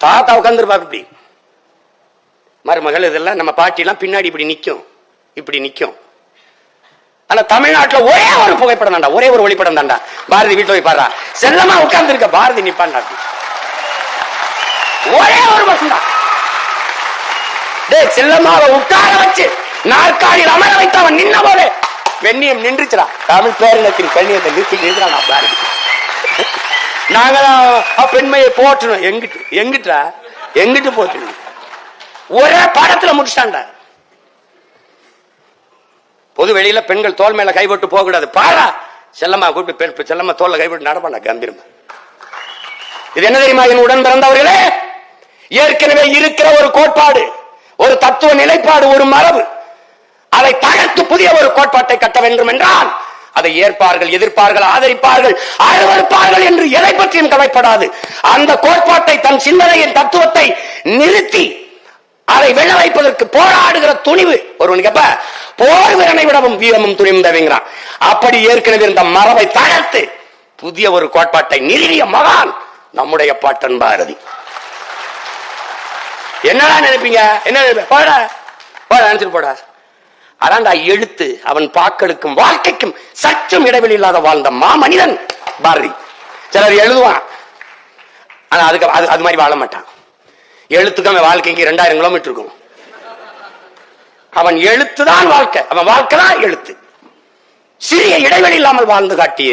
தாத்தா உட்காந்துருப்பா இப்படி மருமகள் இதெல்லாம் நம்ம பாட்டி எல்லாம் பின்னாடி இப்படி நிக்கும். இப்படி நிக்கும். ஆனா தமிழ்நாட்டுல ஒரே ஒரு புகைப்படம் தாண்டா ஒரே ஒரு ஒளிப்படம் தாண்டா பாரதி வீட்டுல போய் பாடுறா. செல்லமா உட்கார்ந்து இருக்க பாரதி நிப்பான்டா அப்படி. ஒரே ஒரு பசங்க தான் டேய் செல்லம்மாவை உட்கார வச்சு நாற்காலியில் அமர வைத்தவன் நின்ன போது வெண்ணியம் நின்றுச்சுடா. தமிழ் பேரினத்தின் கண்ணியத்தை நிறுத்தி நின்றான் பாரதி. நாங்களாம் பெண்மையை போட்டணும் எங்கிட்டு எங்கிட்டா எங்கிட்டு போட்டணும் ஒரே படத்துல முடிச்சிட்டான்டா பொது வெளியில பெண்கள் தோல் மேல கைவிட்டு போக கூடாது பாரா! செல்லம்மா கூப்பிட்டு பெண் செல்லம்மா தோல்ல கைவிட்டு நடப்பாண்டா கம்பீரமா. இது என்ன தெரியுமா? என் உடன் பிறந்தவர்களே! ஏற்கனவே இருக்கிற ஒரு கோட்பாடு ஒரு தத்துவ நிலைப்பாடு ஒரு மரபு. அதை தகர்த்து புதிய ஒரு கோட்பாட்டை கட்ட வேண்டும் என்றால் அதை ஏற்பார்கள் எதிர்ப்பார்கள் ஆதரிப்பார்கள் அருவறுப்பார்கள் என்று எதை பற்றியும் கவலைப்படாது. அந்த கோட்பாட்டை தன் சிந்தனையின் தத்துவத்தை நிறுத்தி அதை வெள்ள வைப்பதற்கு போராடுகிற துணிவு ஒருவனுக்கு போர் வீரனை விடவும் வீரமும் துணிவும் தவிங்கிறான். அப்படி ஏற்கனவே இருந்த மரபை தளர்த்து புதிய ஒரு கோட்பாட்டை நிறுவிய மகான் நம்முடைய பாட்டன் பாரதி. என்னடா நினைப்பீங்க? என்ன போட போட நினைச்சிட்டு போடா. அதான்டா எழுத்து அவன் பாக்களுக்கும் வாழ்க்கைக்கும் சற்றும் இடைவெளி இல்லாத வாழ்ந்த மாமனிதன் பாரதி. சிலர் எழுதுவான். ஆனா அதுக்கு அது அது மாதிரி வாழ மாட்டான். எழுத்துக்கு அவன் வாழ்க்கைக்கு ரெண்டாயிரம் கிலோமீட்டர் இருக்கும். அவன் எழுத்துதான் வாழ்க்கை. அவன் வாழ்க்கை தான் எழுத்து. சிறிய இடைவெளி இல்லாமல் வாழ்ந்து காட்டிய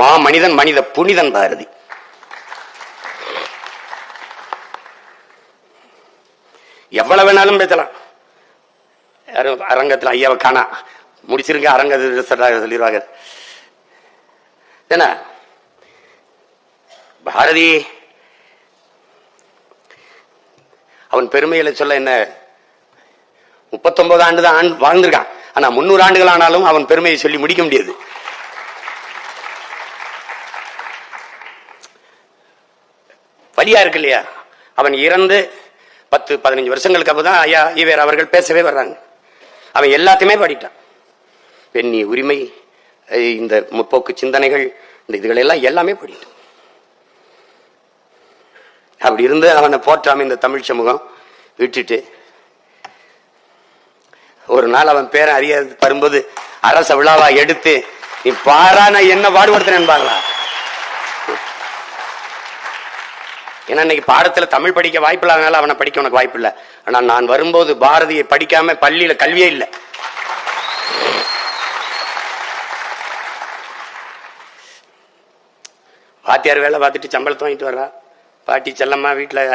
மா மனிதன் மனித புனிதன் பாரதி. எவ்வளவு வேணாலும் பேசலாம். அரங்கத்தில் ஐயாவை காணா. முடிச்சிருங்க அரங்க சொல்லிடுவாங்க. என்ன? பாரதி அவன் பெருமையில சொல்ல என்ன? முப்பத்தொன்பது ஆண்டு தான் ஆண்டு வாழ்ந்திருக்கான். ஆனா முன்னூறு ஆண்டுகள் ஆனாலும் அவன் பெருமையை சொல்லி முடிக்க முடியாது. வழியா இருக்கு இல்லையா? அவன் இறந்து பத்து பதினஞ்சு வருஷங்களுக்கு அப்பதான் ஐயா ஈவேர் அவர்கள் பேசவே வர்றாங்க. அவன் எல்லாத்தையுமே பாடிட்டான். பெண்ணி உரிமை இந்த முற்போக்கு சிந்தனைகள் இந்த இதுகளெல்லாம் எல்லாமே படிட்டான் அப்படி இருந்து அவனை போற்றாம இந்த தமிழ் சமூகம் விட்டுட்டு ஒரு நாள் அவன் பேரை அறியாது வரும்போது அரச விழாவா எடுத்து நீ பாரா நான் என்ன பாடுபடுத்தினேன் பாங்களா ஏன்னா இன்னைக்கு பாடத்துல தமிழ் படிக்க வாய்ப்பு இல்லாதனால அவனை படிக்க உனக்கு வாய்ப்பு இல்லை ஆனா நான் வரும்போது பாரதியை படிக்காம பள்ளியில கல்வியே இல்லை. வாத்தியார் வேலை பார்த்துட்டு சம்பளத்தை வாங்கிட்டு வர்றா? பாட்டி செல்லம்மா வீட்டில்